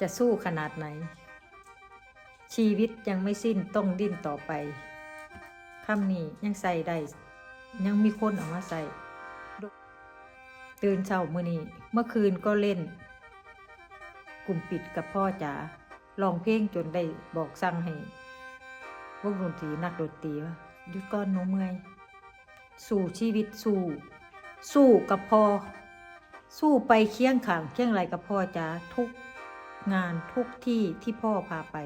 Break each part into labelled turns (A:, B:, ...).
A: จะสู้ขนาดไหน ชีวิตยังไม่สิ้นต้องดิ้นต่อไปคำนี้ยังใส่ได้ ยังมีคนเอามาใส่ตื่นเช้ามือนี้เมื่อคืนก็เล่น กลุ่มปิดกับพ่อจ๋าลองเพลงจนได้บอกสั่งให้วงดนตรีนักดนตรีว่าหยุดก่อนหนูเมื่อย สู่ชีวิตสู่ สู้กับพ่อ สู้ไปเคียงข้างเคียงไรกับพ่อจ๋าทุก งานทุกที่ที่พ่อพาไป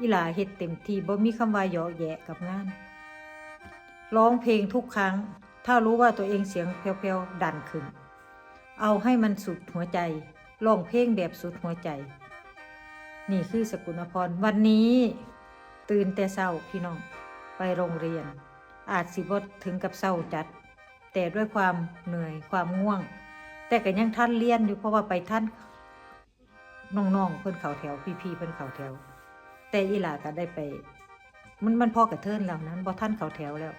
A: อีหลาเฮ็ดเต็มที่บ่มีคำว่าเหยาะแยะกับงาน ร้องเพลงทุกครั้ง ถ้ารู้ว่าตัวเองเสียงเพลวๆดันขึ้น เอาให้มันสุดหัวใจร้องเพลงแบบสุดหัวใจ นี่คือสกุลพรวันนี้ตื่นแต่เศร้าพี่น้องไปโรงเรียน อาจสิบดถึงกับเศร้าจัด แต่ด้วยความเหนื่อยความง่วง แต่ก็ยังท่านเรียนอยู่เพราะว่าไปท่าน น้องๆเพิ่นเขาแถว พี่ๆเพิ่นเขาแถว แต่อีหลาก็ได้ไป มันมันพอกับเทินแล้วนั้นบ่ท่านเขาแถวแล้ว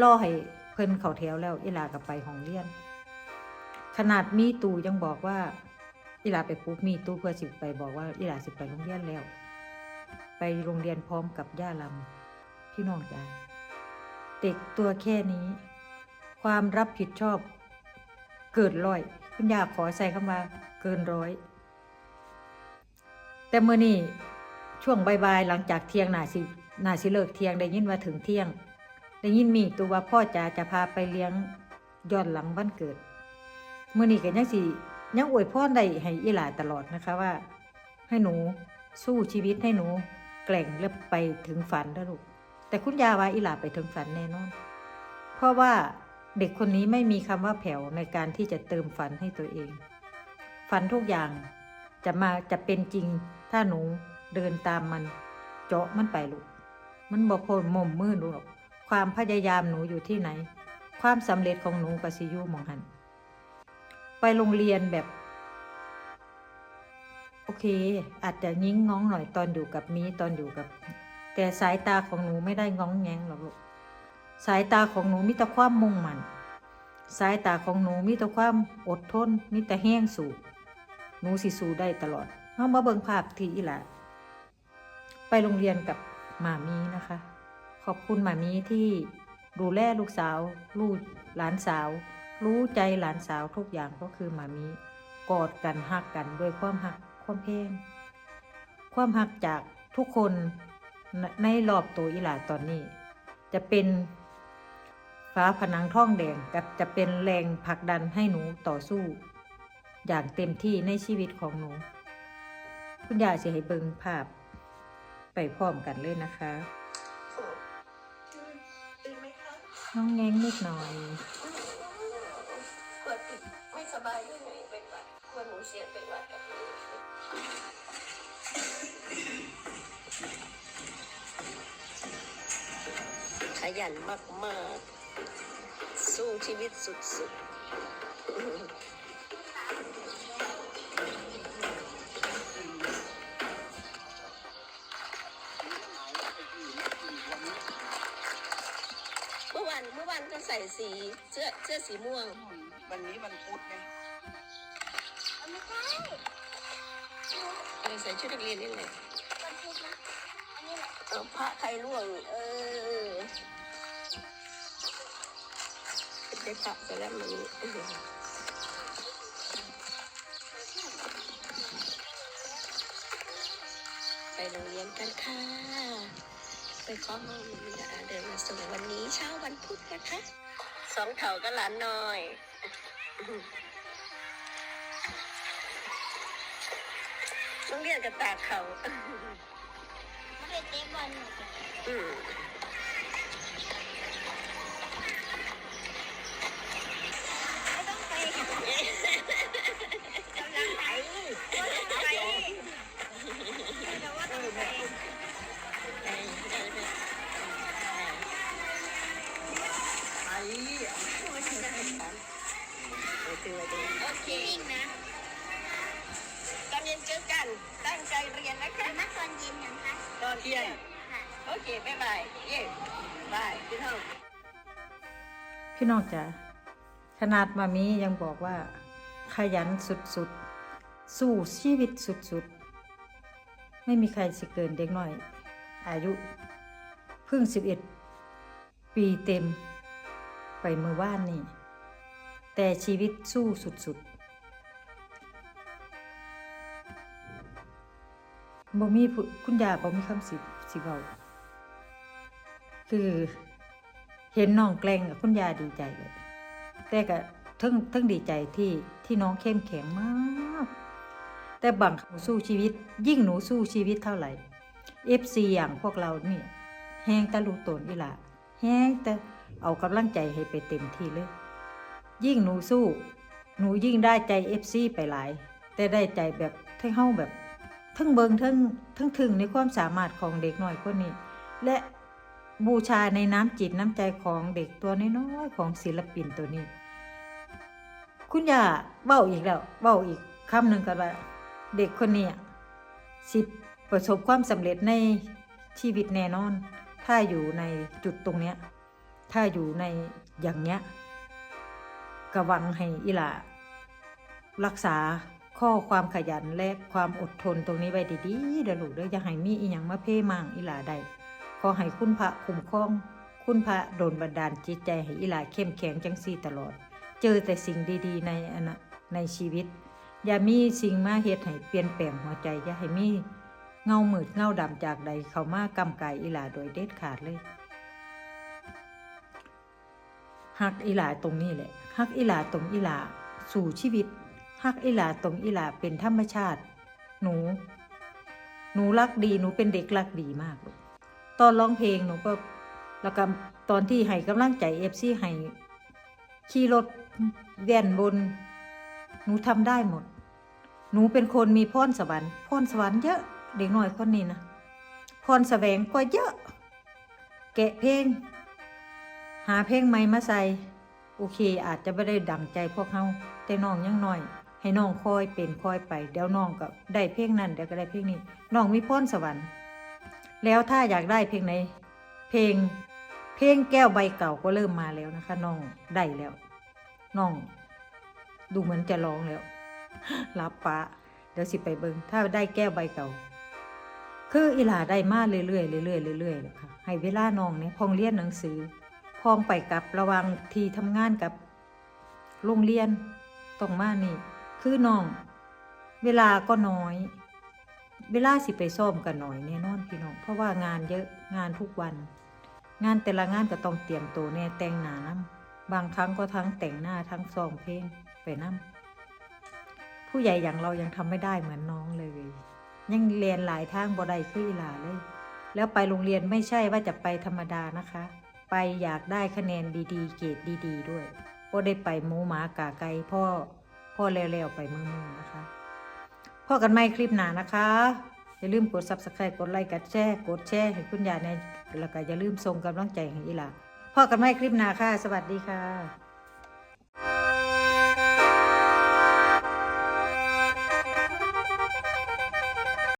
A: รอให้เพิ่นเขาแถวแล้ว อีหลาก็ไปห้องเรียน ขนาดมีตูยังบอกว่า อีหลาไปปุ๊บมีตู้เพื่อสิไปบอกว่าอีหลาสิไปโรงเรียนแล้ว ไปโรงเรียนพร้อมกับย่าลำพี่น้องจ้าเด็กตัวแค่นี้ ความรับผิดชอบเกินร้อย คุณยาขอใส่คำว่าเกินร้อย แต่เมื่อนี้ช่วงบ่ายๆหลังจากเที่ยงนาสินาสิเลิกเที่ยงได้ยินว่าถึงเที่ยง ได้ยินมีตัวว่าพ่อจ๋าจะพาไปเลี้ยงย้อนหลังวันเกิดเมื่อนี้ก็ยังสิยังอวยพรได้ให้อีหลาตลอดนะคะว่า ให้หนูสู้ชีวิตให้หนูแกล่งและไปถึงฝันนะลูกแต่คุณยาว่าอีหลาไปถึงฝันแน่นอน เพราะว่าเด็กคนนี้ไม่มีคำว่าแผ่วในการที่จะเติมฝันให้ตัวเอง ฝันทุกอย่าง จะมาจะเป็นจริง ถ้าหนูเดินตามมัน เจาะมันไปลูก มันบอกโคนมุมมือหนูหรอกความพยายามหนูอยู่ที่ไหน ความสำเร็จของหนูก็สิยูมองหัน ไปโรงเรียนแบบ โอเค อาจจะงิ้งง้องหน่อยตอนอยู่กับมีตอนอยู่กับ แต่สายตาของหนูไม่ได้ง้องแงงหรอกลูกสายตาของหนูมีแต่ความมุ่งมั่นสายตาของหนูมีแต่ความอดทนมีแต่แห้งสูบ หนูสิสู้ได้ตลอดเอามาเบิ่งภาพที่อีหละไปโรงเรียนกับหมามีนะคะ ขอบคุณหมามีที่ดูแลลูกสาว ลูกหลานสาว รู้ใจหลานสาวทุกอย่างก็คือหมามีกอดกันหักกันด้วยความหักความเพลงความหักจากทุกคนในในรอบตัวอีหลาตอนนี้ จะเป็นฟ้าผนังท่องแดงกับจะเป็นแรงผลักดันให้หนูต่อสู้ อย่างเต็มที่ในชีวิตของหนู คุณยายจะให้เบิงภาพไปพร้อมกันเลยนะคะ
B: น้
A: องแง้งนิดหน่อย
B: เปิดติดไม่สบายด้วยเป็นหวัดกลัวหนูเสียงเป็นหวัดขยันมาก ๆ สู้ชีวิตสุด ๆ เมื่อวานเมื่อวานก็ใส่สีเสื้อเสื้อสีม่วง
C: วันนี้วันพุธไง
D: ไม่ใช่
B: เออใส่ชุดนักเรียนนี่แหละ
D: วันพุธนะ อันนี้แหละ
B: เอาพระใครร่วง เออได้พระไปแล้วมัน โรงเรียนกันค่ะ ไปขอห้องมิดาเดินมาส่งวันนี้เช้าวันพุธนะคะสองเถาก็หลานน้อยโรงเรียนกับตาเขา
D: เขาเป็นเตะบอลหนูเป็น
B: อืม
D: ไม่ ตั้ง
B: ใจเรียนนะคะ
D: มาตอนเย็นยังคะ
B: ตอนเที่ยง
D: ค่ะ
B: โอเคบ๊ายบายเย้บายพี่น้อง
A: พี่น้องจ๋าขนาดมามียังบอกว่า ขยันสุดๆ สู้ชีวิตสุดๆ ไม่มีใครสิเกินเด็กน้อย อายุเพิ่งสิบเอ็ดปีเต็ม ไปเมื่อว่านนี่แต่ชีวิตสู้สุดๆ บ่มีคุณยาบ่มีคำสิสิเบาคือเห็นน้องแกล้งกับคุณยาดีใจเลยแต่ก็ทั้งทั้งดีใจที่ที่น้องเข้มแข็งมาก แต่บางหนูสู้ชีวิต ยิ่งหนูสู้ชีวิตเท่าไหร่ FC อย่างพวกเราเนี่ยแห้งตะลุตนอีหละแห้งแต่เอากำลังใจให้ไปเต็มที่เลย ยิ่งหนูสู้ หนูยิ่งได้ใจ FC ไปหลาย แต่ได้ใจแบบทั้งเฮาแบบ ทั้งเบิงทั้งทั้งถึงในความสามารถของเด็กหน้อยคนนี้ และบูชาในน้ำจิตน้ำใจของเด็กตัวน้อยๆของศิลปินตัวนี้ คุณย่าเบ้าอีกแล้วเบ้าอีกคำหนึ่งกันว่า เด็กคนนี้สิประสบความสำเร็จในชีวิตแน่นอน ถ้าอยู่ในจุดตรงเนี้ย ถ้าอยู่ในอย่างเนี้ยกระวังให้อิหลารักษา ข้อความขยันและความอดทนตรงนี้ไว้ดีๆเด้อลูกเด้ออย่าให้มีอีหยังมาเพ่มั่งอิหลาได้ขอให้คุณพระคุ้มครอง คุณพระโดนบันดาลจิตใจให้อิหลาเข้มแข็งจังซี่ตลอด เจอแต่สิ่งดีๆในอนาในชีวิต อย่ามีสิ่งมาเฮ็ดให้เปลี่ยนแปลงหัวใจ อย่าให้มีเงาหมืดเงาดำจากใดเขามากำกายอิหลาโดยเด็ดขาดเลยฮักอิหลาตรงนี้แหละฮักอิหลาตรงอิหลาสู่ชีวิต ฮักอิหลาตรงอิหลาเป็นธรรมชาติ หนู หนูรักดี หนูเป็นเด็กรักดีมากลูกตอนร้องเพลงหนูก็แล้วก็ตอนที่ให้กำลังใจเอฟซีให้ขี่รถแว่นบน หนูทำได้หมด หนูเป็นคนมีพรสวรรค์พรสวรรค์เยอะ เด็กน้อยคนนี้นะพรแสวงก็เยอะ แกะเพลง หาเพลงใหม่มาใส่ โอเคอาจจะไม่ได้ดังใจพวกเขาแต่น้องยังน้อย ให้น้องคอยเป็นคอยไป เดี๋ยวน้องก็ได้เพลงนั้นเดี๋ยวก็ได้เพลงนี้น้องมีพรสวรรค์ แล้วถ้าอยากได้เพลงไหนเพลงเพลงแก้วใบเก่าก็เริ่มมาแล้วนะคะน้องได้แล้วน้อง ดูเหมือนจะร้องแล้วรับปะเดี๋ยวสิไปเบิงถ้าได้แก้วใบเก่า คืออีหลาได้มาเรื่อยๆเรื่อยๆเรื่อยๆเลยค่ะให้เวลาน้องเนี่ยพองเรียนหนังสือ พองไปกับระวังทีทำงานกับโรงเรียนต้องมานี่ คือน้อง เวลาก็น้อย เวลาสิไปซ่อมกันหน่อยแน่นอนพี่น้อง เพราะว่างานเยอะงานทุกวัน งานแต่ละงานก็ต้องเตรียมตัวแน่แต่งหน้าน้ำบางครั้งก็ทั้งแต่งหน้าทั้งซ้อมเพลงไปน้ำผู้ใหญ่อย่างเรายังทำไม่ได้เหมือนน้องเลย ยังเรียนหลายทางบ่ได้คืออีหลาเลย แล้วไปโรงเรียนไม่ใช่ว่าจะไปธรรมดานะคะ ไปอยากได้คะแนนดีๆ เกรดดี ๆ ด้วยก็ได้ไปหมูหมากาไก่พ่อ พ่อแล้วๆไปมือๆนะคะพ่อกันไม่คลิปหนานะคะ อย่าลืมกด subscribe กดไลค์กดแชร์กดแชร์ให้คุณยายในแล้วก็อย่าลืมส่งกำลังใจให้อีหล่ะพ่อกันไม่คลิปหนาค่ะ สวัสดีค่ะ